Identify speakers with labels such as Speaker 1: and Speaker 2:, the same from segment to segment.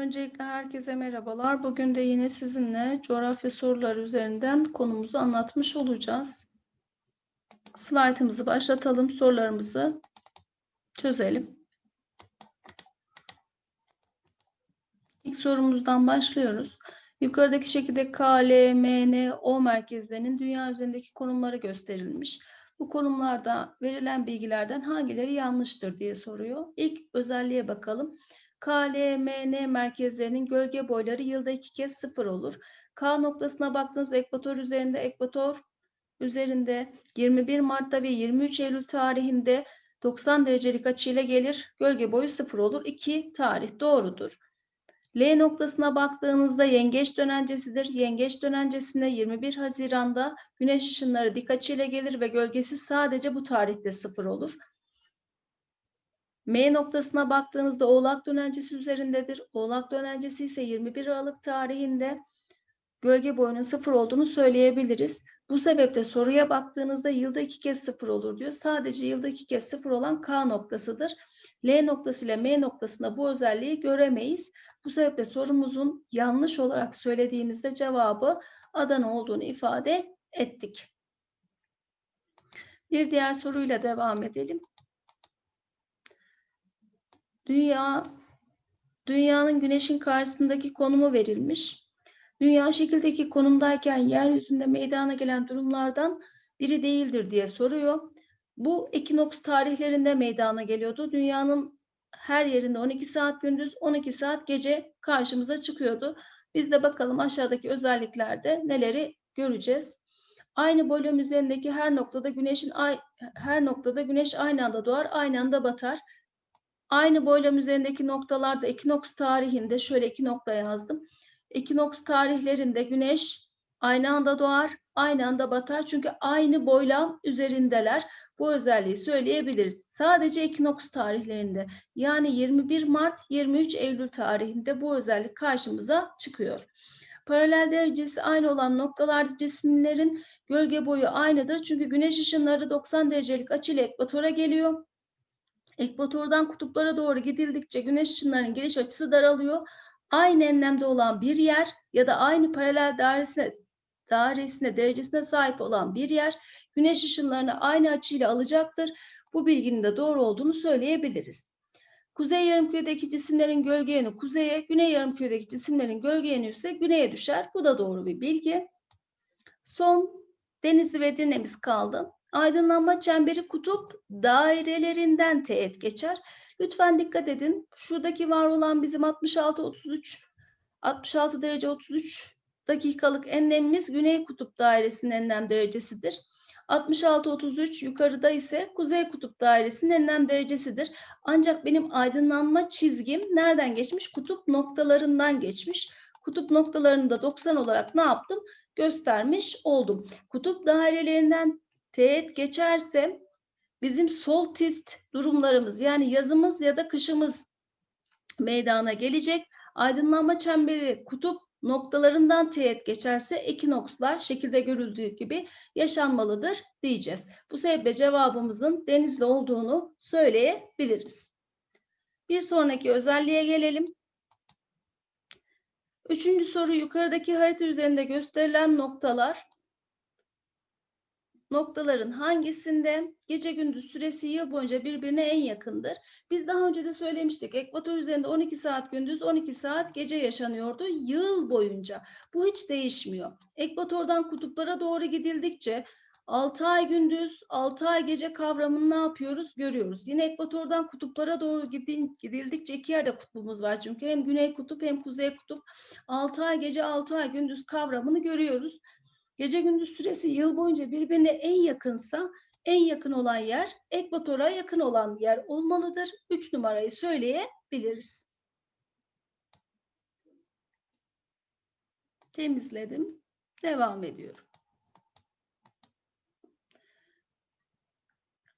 Speaker 1: Öncelikle herkese merhabalar. Bugün de yine sizinle coğrafya soruları üzerinden konumuzu anlatmış olacağız. Slaytımızı başlatalım, sorularımızı çözelim. İlk sorumuzdan başlıyoruz. Yukarıdaki şekilde K, L, M, N, O merkezlerinin dünya üzerindeki konumları gösterilmiş. Bu konumlarda verilen bilgilerden hangileri yanlıştır diye soruyor. İlk özelliğe bakalım. K, L, M, N merkezlerinin gölge boyları yılda iki kez sıfır olur. K noktasına baktığınızda ekvator üzerinde ekvator üzerinde 21 Mart'ta ve 23 Eylül tarihinde 90 derecelik açıyla gelir. Gölge boyu sıfır olur. İki tarih doğrudur. L noktasına baktığınızda yengeç dönencesidir. Yengeç dönencesinde 21 Haziran'da güneş ışınları dik açıyla gelir ve gölgesi sadece bu tarihte sıfır olur. M noktasına baktığınızda Oğlak dönencesi üzerindedir. Oğlak dönencesi ise 21 Aralık tarihinde gölge boyunun sıfır olduğunu söyleyebiliriz. Bu sebeple soruya baktığınızda yılda iki kez sıfır olur diyor. Sadece yılda iki kez sıfır olan K noktasıdır. L noktası ile M noktasında bu özelliği göremeyiz. Bu sebeple sorumuzun yanlış olarak söylediğimizde cevabı Adana olduğunu ifade ettik. Bir diğer soruyla devam edelim. Dünya dünyanın güneşin karşısındaki konumu verilmiş. Dünya şekildeki konumdayken yeryüzünde meydana gelen durumlardan biri değildir diye soruyor. Bu ekinoks tarihlerinde meydana geliyordu. Dünyanın her yerinde 12 saat gündüz, 12 saat gece karşımıza çıkıyordu. Biz de bakalım aşağıdaki özelliklerde neleri göreceğiz. Aynı bölüm üzerindeki her noktada güneşin her noktada güneş aynı anda doğar, aynı anda batar. Aynı boylam üzerindeki noktalarda ekinoks tarihinde şöyle iki nokta yazdım. Ekinoks tarihlerinde güneş aynı anda doğar, aynı anda batar. Çünkü aynı boylam üzerindeler. Bu özelliği söyleyebiliriz. Sadece ekinoks tarihlerinde yani 21 Mart 23 Eylül tarihinde bu özellik karşımıza çıkıyor. Paralel derecesi aynı olan noktalarda cisimlerin gölge boyu aynıdır. Çünkü güneş ışınları 90 derecelik açıyla ekvatora geliyor. Ekvatordan kutuplara doğru gidildikçe güneş ışınlarının geliş açısı daralıyor. Aynı enlemde olan bir yer ya da aynı paralel dairesine, dairesine derecesine sahip olan bir yer güneş ışınlarını aynı açıyla alacaktır. Bu bilginin de doğru olduğunu söyleyebiliriz. Kuzey yarımküredeki cisimlerin gölge yönü kuzeye, güney yarımküredeki cisimlerin gölge yönü ise güneye düşer. Bu da doğru bir bilgi. Son Denizli ve Dirne'miz kaldı. Aydınlanma çemberi kutup dairelerinden teğet geçer. Lütfen dikkat edin. Şuradaki var olan bizim 66 33 66 derece 33 dakikalık enlemimiz güney kutup dairesinin enlem derecesidir. 66-33 yukarıda ise kuzey kutup dairesinin enlem derecesidir. Ancak benim aydınlanma çizgim nereden geçmiş? Kutup noktalarından geçmiş. Kutup noktalarını da 90 olarak ne yaptım? Göstermiş oldum. Kutup dairelerinden teğet geçerse bizim soltist durumlarımız yani yazımız ya da kışımız meydana gelecek. Aydınlanma çemberi kutup noktalarından teğet geçerse ekinokslar şekilde görüldüğü gibi yaşanmalıdır diyeceğiz. Bu sebeple cevabımızın denizli olduğunu söyleyebiliriz. Bir sonraki özelliğe gelelim. Üçüncü soru yukarıdaki harita üzerinde gösterilen noktalar noktaların hangisinde gece gündüz süresi yıl boyunca birbirine en yakındır? Biz daha önce de söylemiştik. Ekvator üzerinde 12 saat gündüz, 12 saat gece yaşanıyordu yıl boyunca. Bu hiç değişmiyor. Ekvatordan kutuplara doğru gidildikçe 6 ay gündüz, 6 ay gece kavramını ne yapıyoruz? Görüyoruz. Yine ekvatordan kutuplara doğru gidildikçe iki yerde kutbumuz var. Çünkü hem güney kutup hem kuzey kutup. 6 ay gece, 6 ay gündüz kavramını görüyoruz. Gece gündüz süresi yıl boyunca birbirine en yakınsa en yakın olan yer ekvatora yakın olan yer olmalıdır. Üç numarayı söyleyebiliriz. Temizledim. Devam ediyorum.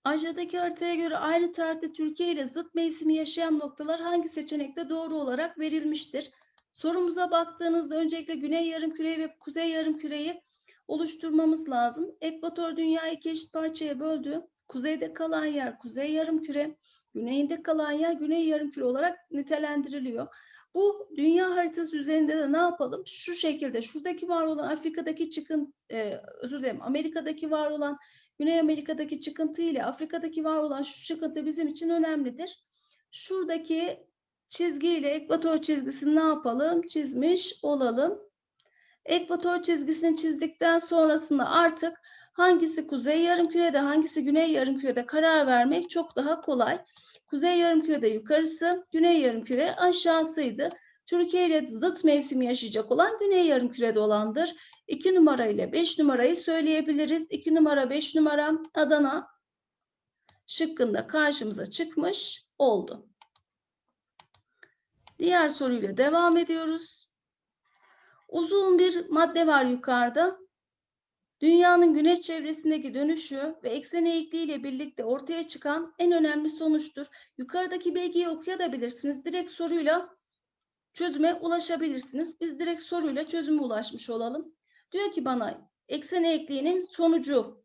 Speaker 1: Aşağıdaki haritaya göre aynı tarihte Türkiye ile zıt mevsimi yaşayan noktalar hangi seçenekte doğru olarak verilmiştir? Sorumuza baktığınızda öncelikle Güney Yarımküreyi ve Kuzey Yarımküreyi oluşturmamız lazım. Ekvator dünyayı iki eşit parçaya böldü. Kuzeyde kalan yer kuzey yarımküre, Güneyinde kalan yer güney yarımküre olarak nitelendiriliyor. Bu dünya haritası üzerinde de ne yapalım? Şu şekilde şuradaki var olan Afrika'daki çıkın, e, özür dilerim Amerika'daki var olan Güney Amerika'daki çıkıntı ile Afrika'daki var olan şu çıkıntı bizim için önemlidir. Şuradaki çizgi ile ekvator çizgisini ne yapalım? Çizmiş olalım. Ekvator çizgisini çizdikten sonrasında artık hangisi kuzey yarımkürede, hangisi güney yarımkürede karar vermek çok daha kolay. Kuzey yarımkürede yukarısı, güney yarımküre aşağısıydı. Türkiye ile zıt mevsim yaşayacak olan güney yarımkürede olandır. 2 numara ile 5 numarayı söyleyebiliriz. 2 numara 5 numara Adana şıkkında karşımıza çıkmış oldu. Diğer soruyla devam ediyoruz. Uzun bir madde var yukarıda. Dünyanın güneş çevresindeki dönüşü ve eksen eğikliği ile birlikte ortaya çıkan en önemli sonuçtur. Yukarıdaki bilgiyi okuyabilirsiniz. Direkt soruyla çözüme ulaşabilirsiniz. Biz direkt soruyla çözüme ulaşmış olalım. Diyor ki bana eksen eğikliğinin sonucu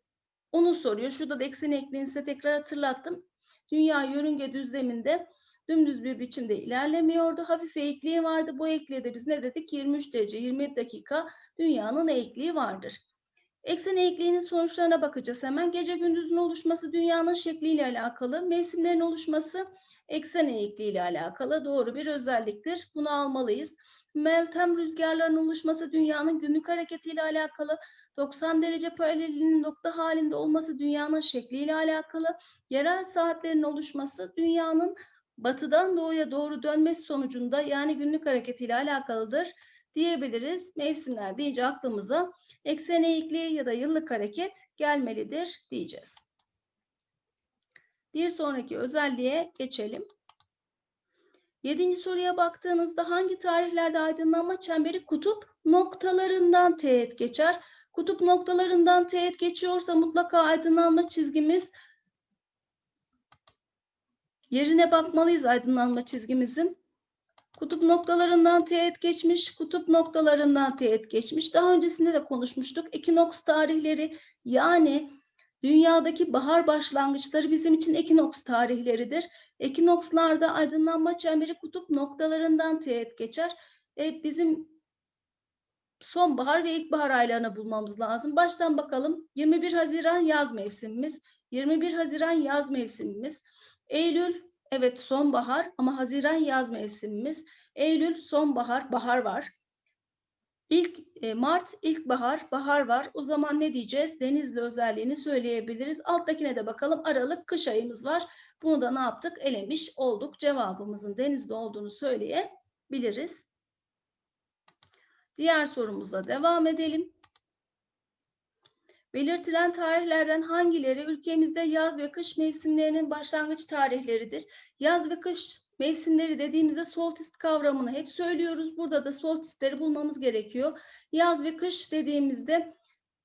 Speaker 1: onu soruyor. Şurada da eksen eğikliğini size tekrar hatırlattım. Dünya yörünge düzleminde dümdüz bir biçimde ilerlemiyordu. Hafif eğikliği vardı. Bu eğikliğe de biz ne dedik? 23 derece 27 dakika dünyanın eğikliği vardır. Eksen eğikliğinin sonuçlarına bakacağız hemen. Gece gündüzün oluşması dünyanın şekliyle alakalı. Mevsimlerin oluşması eksen eğikliği ile alakalı doğru bir özelliktir. Bunu almalıyız. Meltem rüzgarların oluşması dünyanın günlük hareketiyle alakalı. 90 derece paralelinin nokta halinde olması dünyanın şekliyle alakalı. Yerel saatlerin oluşması dünyanın batıdan doğuya doğru dönmesi sonucunda yani günlük hareketiyle alakalıdır diyebiliriz. Mevsimler deyince aklımıza eksen eğikliği ya da yıllık hareket gelmelidir diyeceğiz. Bir sonraki özelliğe geçelim. Yedinci soruya baktığınızda hangi tarihlerde aydınlanma çemberi kutup noktalarından teğet geçer? Kutup noktalarından teğet geçiyorsa mutlaka aydınlanma çizgimiz yerine bakmalıyız aydınlanma çizgimizin. Kutup noktalarından teğet geçmiş, kutup noktalarından teğet geçmiş. Daha öncesinde de konuşmuştuk. Ekinoks tarihleri yani dünyadaki bahar başlangıçları bizim için ekinoks tarihleridir. Ekinokslarda aydınlanma çemberi kutup noktalarından teğet geçer. E, bizim sonbahar ve ilkbahar aylarını bulmamız lazım. Baştan bakalım. 21 Haziran yaz mevsimimiz. 21 Haziran yaz mevsimimiz. Eylül evet sonbahar ama Haziran yaz mevsimimiz. Eylül sonbahar, bahar var. İlk e, Mart ilkbahar, bahar var. O zaman ne diyeceğiz? Denizli özelliğini söyleyebiliriz. Alttakine de bakalım. Aralık kış ayımız var. Bunu da ne yaptık? Elemiş olduk. Cevabımızın denizli olduğunu söyleyebiliriz. Diğer sorumuzla devam edelim. Belirtilen tarihlerden hangileri ülkemizde yaz ve kış mevsimlerinin başlangıç tarihleridir? Yaz ve kış mevsimleri dediğimizde solstice kavramını hep söylüyoruz. Burada da solstice'leri bulmamız gerekiyor. Yaz ve kış dediğimizde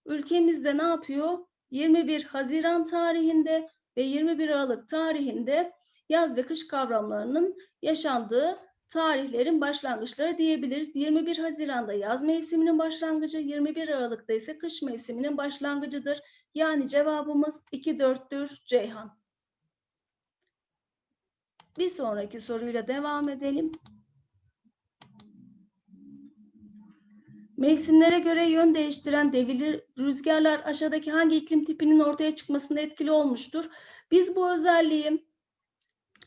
Speaker 1: ülkemizde ne yapıyor? 21 Haziran tarihinde ve 21 Aralık tarihinde yaz ve kış kavramlarının yaşandığı tarihlerin başlangıçları diyebiliriz. 21 Haziran'da yaz mevsiminin başlangıcı, 21 Aralık'ta ise kış mevsiminin başlangıcıdır. Yani cevabımız 2 4'tür Ceyhan. Bir sonraki soruyla devam edelim. Mevsimlere göre yön değiştiren devir rüzgarlar aşağıdaki hangi iklim tipinin ortaya çıkmasında etkili olmuştur? Biz bu özelliği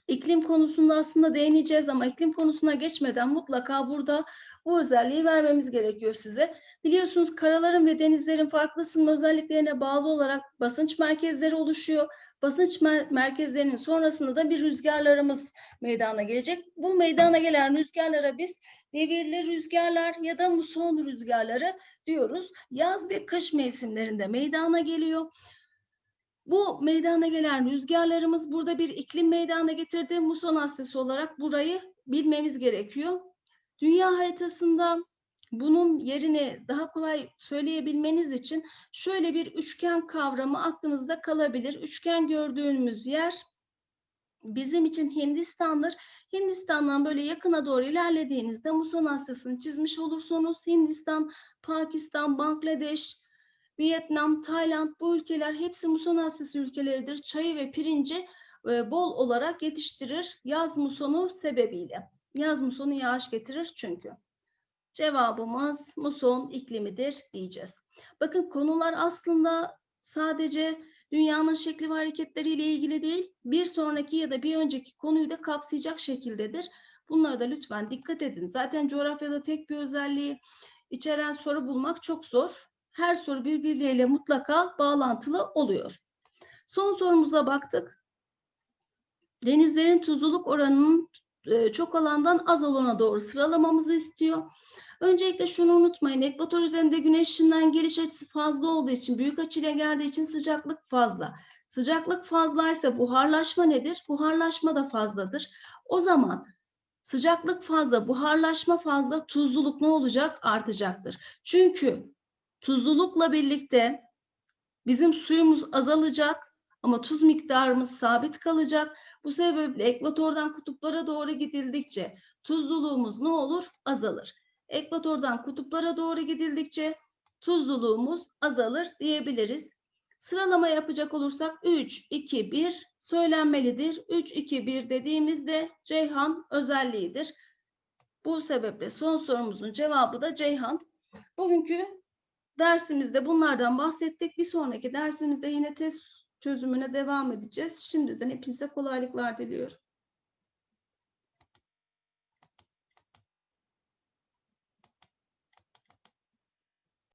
Speaker 1: iklim konusunda aslında değineceğiz ama iklim konusuna geçmeden mutlaka burada bu özelliği vermemiz gerekiyor size. Biliyorsunuz karaların ve denizlerin farklı ısınma özelliklerine bağlı olarak basınç merkezleri oluşuyor. Basınç mer merkezlerinin sonrasında da bir rüzgarlarımız meydana gelecek. Bu meydana gelen rüzgarlara biz devirli rüzgarlar ya da muson rüzgarları diyoruz. Yaz ve kış mevsimlerinde meydana geliyor. Bu meydana gelen rüzgarlarımız burada bir iklim meydana getirdi. Muson hassası olarak burayı bilmemiz gerekiyor. Dünya haritasında bunun yerini daha kolay söyleyebilmeniz için şöyle bir üçgen kavramı aklınızda kalabilir. Üçgen gördüğümüz yer bizim için Hindistan'dır. Hindistan'dan böyle yakına doğru ilerlediğinizde muson hastasını çizmiş olursunuz. Hindistan, Pakistan, Bangladeş, Vietnam, Tayland bu ülkeler hepsi muson hastası ülkeleridir. Çayı ve pirinci e, bol olarak yetiştirir yaz musonu sebebiyle. Yaz musonu yağış getirir çünkü. Cevabımız muson iklimidir diyeceğiz. Bakın konular aslında sadece dünyanın şekli ve hareketleriyle ilgili değil, bir sonraki ya da bir önceki konuyu da kapsayacak şekildedir. Bunlara da lütfen dikkat edin. Zaten coğrafyada tek bir özelliği içeren soru bulmak çok zor. Her soru birbirleriyle mutlaka bağlantılı oluyor. Son sorumuza baktık. Denizlerin tuzluluk oranının e, çok alandan az alana doğru sıralamamızı istiyor. Öncelikle şunu unutmayın. Ekvator üzerinde güneş ışığından geliş açısı fazla olduğu için, büyük açıyla geldiği için sıcaklık fazla. Sıcaklık fazlaysa buharlaşma nedir? Buharlaşma da fazladır. O zaman sıcaklık fazla, buharlaşma fazla, tuzluluk ne olacak? Artacaktır. Çünkü tuzlulukla birlikte bizim suyumuz azalacak ama tuz miktarımız sabit kalacak. Bu sebeple ekvatordan kutuplara doğru gidildikçe tuzluluğumuz ne olur? Azalır. Ekvatordan kutuplara doğru gidildikçe tuzluluğumuz azalır diyebiliriz. Sıralama yapacak olursak 3, 2, 1 söylenmelidir. 3, 2, 1 dediğimizde Ceyhan özelliğidir. Bu sebeple son sorumuzun cevabı da Ceyhan. Bugünkü dersimizde bunlardan bahsettik. Bir sonraki dersimizde yine test çözümüne devam edeceğiz. Şimdiden hepinize kolaylıklar diliyorum.